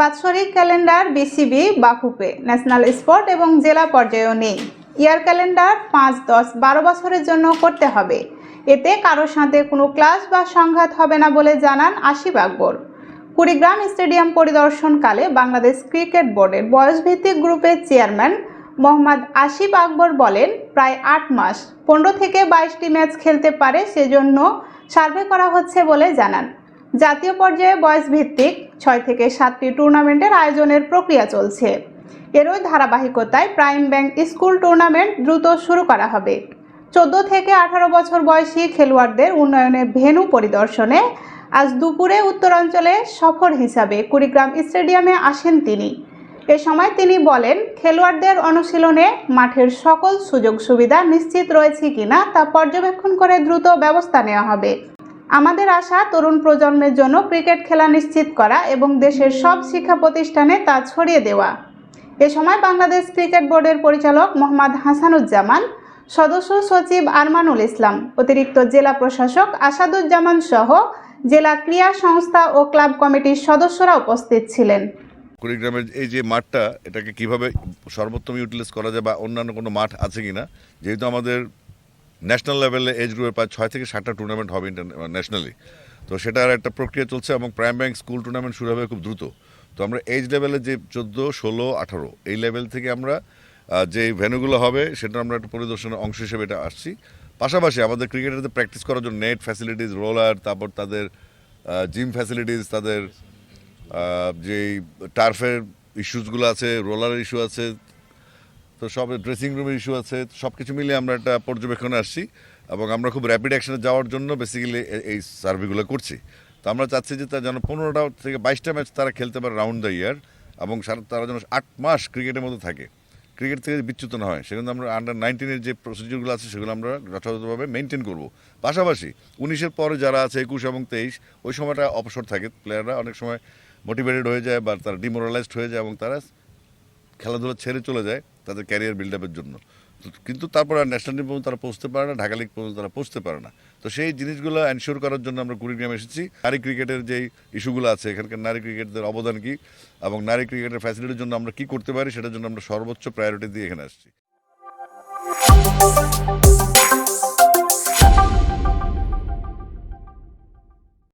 বাৎসরিক calendar BCB বাফুপে national spot এবং জেলা পর্যায়েও নেই। ইয়ার ক্যালেন্ডার পাঁচ, দশ, বারো বছরের জন্য করতে হবে। এতে কারোর সাথে কোনো ক্লাস বা সংঘাত হবে না বলে জানান আশিফ আকবর। কুড়িগ্রাম স্টেডিয়াম পরিদর্শনকালে বাংলাদেশ ক্রিকেট বোর্ডের বয়সভিত্তিক গ্রুপের চেয়ারম্যান মোহাম্মদ আশিফ আকবর বলেন, প্রায় আট মাস, পনেরো থেকে বাইশটি ম্যাচ খেলতে পারে, সেজন্য সার্ভে করা হচ্ছে বলে জানান। জাতীয় পর্যায়ে বয়স ভিত্তিক ছয় থেকে সাতটি টুর্নামেন্টের আয়োজনের প্রক্রিয়া চলছে। এরই ধারাবাহিকতায় প্রাইম ব্যাংক স্কুল টুর্নামেন্ট দ্রুত শুরু করা হবে। চোদ্দ থেকে আঠারো বছর বয়সী খেলোয়াড়দের উন্নয়নে ভেন্যু পরিদর্শনে আজ দুপুরে উত্তরাঞ্চলে সফর হিসাবে কুড়িগ্রাম স্টেডিয়ামে আসেন তিনি। এ সময় তিনি বলেন, খেলোয়াড়দের অনুশীলনে মাঠের সকল সুযোগ সুবিধা নিশ্চিত রয়েছে কিনা তা পর্যবেক্ষণ করে দ্রুত ব্যবস্থা নেওয়া হবে। আমাদের আশা তরুণ প্রজন্মের জন্য ক্রিকেট খেলা নিশ্চিত করা এবং দেশের সব শিক্ষা প্রতিষ্ঠানে তা ছড়িয়ে দেওয়া। এ সময় বাংলাদেশ ক্রিকেট বোর্ডের পরিচালক মোহাম্মদ হাসানুজ্জামান, সদস্য সচিব আরমানুল ইসলাম, অতিরিক্ত জেলা প্রশাসক আসাদুজ্জামান সহ জেলা ক্রীড়া সংস্থা ও ক্লাব কমিটির সদস্যরা উপস্থিত ছিলেন। কুড়িগ্রামের এই যে মাঠটা, এটাকে কীভাবে সর্বোত্তম ইউটিলাইজ করা যায় বা অন্যান্য কোনো মাঠ আছে কিনা, যেহেতু আমাদের ন্যাশনাল লেভেলে এজ গ্রুপের প্রায় ছয় থেকে সাতটা টুর্নামেন্ট হবে ন্যাশনালি তো সেটার একটা প্রক্রিয়া চলছে এবং প্রাইম ব্যাংক স্কুল টুর্নামেন্ট শুরু হবে খুব দ্রুত। তো আমরা এজ লেভেলে যে চোদ্দ, ষোলো, আঠারো, এই লেভেল থেকে আমরা যে ভেন্যুগুলো হবে, সেটা আমরা একটা পরিদর্শনের অংশ হিসেবে এটা আসছি। পাশাপাশি আমাদের ক্রিকেটারদের প্র্যাকটিস করার জন্য নেট ফ্যাসিলিটিস রোলার তারপর তাদের জিম ফ্যাসিলিটিস তাদের যেই টার্ফের ইস্যুসগুলো আছে রোলার ইস্যু আছে তো সব ড্রেসিং রুমের ইস্যু আছে সব কিছু মিলিয়ে আমরা একটা পর্যবেক্ষণে আসছি এবং আমরা খুব র্যাপিড অ্যাকশনে যাওয়ার জন্য বেসিক্যালি এই সার্ভেগুলো করছি। তো আমরা চাচ্ছি যে তারা যেন পনেরোটা থেকে বাইশটা ম্যাচ তারা খেলতে পারে রাউন্ড দ্য ইয়ার এবং তারা যেন আট মাস ক্রিকেটের মধ্যে থাকে। ক্রিকেট থেকে বিচ্যুত না হয় সেখানে আমরা আন্ডার নাইনটিনের যে প্রসিডিউরগুলো আছে, সেগুলো আমরা যথাযথভাবে মেনটেন করব। পাশাপাশি উনিশের পরে যারা আছে, একুশ এবং তেইশ, ওই সময়টা অবসর থাকে। প্লেয়াররা অনেক সময় মোটিভেটেড হয়ে যায় বা তারা ডিমোরালাইজড হয়ে যায় এবং তারা খেলাধুলা ছেড়ে চলে যায় তাদের ক্যারিয়ার বিল্ড আপের জন্য। কিন্তু তারপর আর ন্যাশনাল টিম পর্যন্ত তারা পৌঁছতে পারে না, ঢাকা লিগ পর্যন্ত তারা পৌঁছতে পারে না। তো সেই জিনিসগুলো এনশিওর করার জন্য আমরা কুড়িগ্রামে এসেছি। নারী ক্রিকেটের যেই ইস্যুগুলো আছে, এখানকার নারী ক্রিকেটদের অবদান কী এবং নারী ক্রিকেটের ফ্যাসিলিটির জন্য আমরা কি করতে পারি, সেটার জন্য আমরা সর্বোচ্চ প্রায়োরিটি দিয়ে এখানে আসছি।